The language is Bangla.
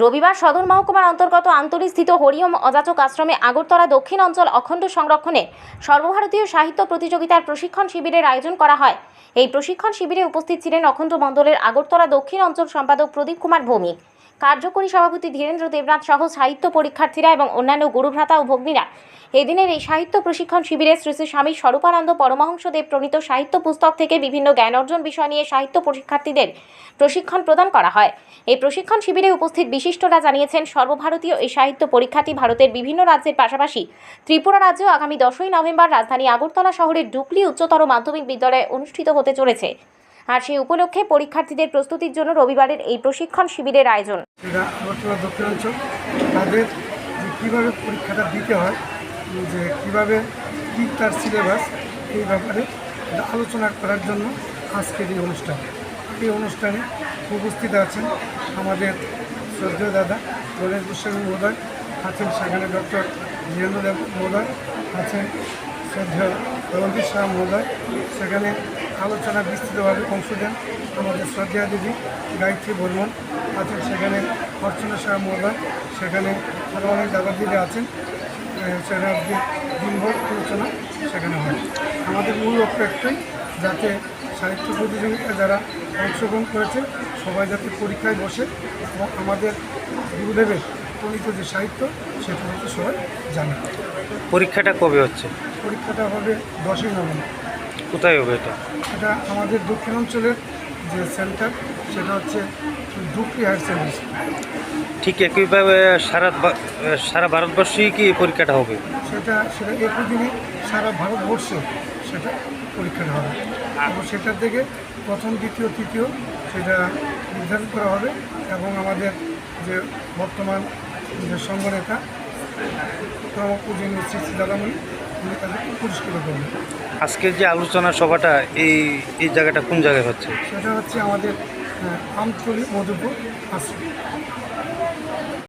রবিবার সদর মহকুমার অন্তর্গত আন্তরিস্থিত হরিওম অযাচক আশ্রমে আগরতলা দক্ষিণ অঞ্চল অখণ্ড সংরক্ষণে সর্বভারতীয় সাহিত্য প্রতিযোগিতার প্রশিক্ষণ শিবিরের আয়োজন করা হয়। এই প্রশিক্ষণ শিবিরে উপস্থিত ছিলেন অখণ্ড মণ্ডলের আগরতলা দক্ষিণ অঞ্চল সম্পাদক প্রদীপ কুমার ভৌমিক। কার্যকরী সভাপতি ধীরেন্দ্র দেবনাথ সহ সাহিত্য পরীক্ষার্থীরা এবং অন্যান্য গুরুভ্রাতা ও ভগ্নীরা। এদিনের এই সাহিত্য প্রশিক্ষণ শিবিরে শ্রী শ্রী স্বামী স্বরূপানন্দ পরমহংসদেব প্রণীত সাহিত্য পুস্তক থেকে বিভিন্ন জ্ঞান অর্জন বিষয় নিয়ে সাহিত্য পরীক্ষার্থীদের প্রশিক্ষণ প্রদান করা হয়। এই প্রশিক্ষণ শিবিরে উপস্থিত বিশিষ্টরা জানিয়েছেন, সর্বভারতীয় এই সাহিত্য পরীক্ষাটি ভারতের বিভিন্ন রাজ্যের পাশাপাশি ত্রিপুরা রাজ্যেও আগামী দশই নভেম্বর রাজধানী আগরতলা শহরের ডুকলি উচ্চতর মাধ্যমিক বিদ্যালয়ে অনুষ্ঠিত হতে চলেছে। আর সেই উপলক্ষে পরীক্ষার্থীদের প্রস্তুতির জন্য রবিবারের এই প্রশিক্ষণ শিবিরের আয়োজন। দক্ষিণাঞ্চল। তাদের কীভাবে পরীক্ষাটা দিতে হয়, যে কীভাবে কী তার সিলেবাস, এই ব্যাপারে আলোচনা করার জন্য আজকের এই অনুষ্ঠান। এই অনুষ্ঠানে উপস্থিত আছেন আমাদের শ্রদ্ধেয় দাদা গণেশ গোস্বামী মহোদয়, আছেন সেখানে ডক্টর বীরেন্দ্র দেব মহোদয়, আছেন শ্রদ্ধেয় রঞ্জিত শাহ মহোদয়, সেখানে আলোচনা বিস্তৃতভাবে অংশ দেন আমাদের শ্রদ্ধেয়া দেবী গায়ত্রী বর্মন আছেন সেখানে অর্চনা শাহ মহোদয় সেখানে আরও অনেক দাদাদিরা আছেন সেখানে দিনভর আলোচনা সেখানে হয়। আমাদের মূল লক্ষ্য একটাই যাতে সাহিত্য প্রতিযোগিতায় যারা অংশগ্রহণ করেছে সবাই যাতে পরীক্ষায় বসে এবং আমাদের গুরুদেবের প্রণীত যে সাহিত্য সেটা হচ্ছে সবাই জানে। পরীক্ষাটা কবে হচ্ছে? পরীক্ষাটা হবে দশই নভেম্বর। কোথায় হবে এটা? এটা আমাদের দক্ষিণাঞ্চলের যে সেন্টার সেটা হচ্ছে ডুকরি হায়ার সেকেন্ডারি ঠিক একইভাবে সারা সারা ভারতবর্ষেই কি এই পরীক্ষাটা হবে? সেটা সেটা একই দিনে সারা ভারতবর্ষে সেটা পরীক্ষাটা হবে। এবং সেটার থেকে প্রথম দ্বিতীয় তৃতীয় সেটা নির্ধারণ করা হবে এবং আমাদের যে বর্তমান যে সংগনেতা পূজনীয় শ্রী শ্রী আজকের যে আলোচনা সভাটা, এই এই জায়গাটা কোন জায়গায় হচ্ছে? সেটা হচ্ছে আমাদের আমতলি মধুপুর আশ্রম।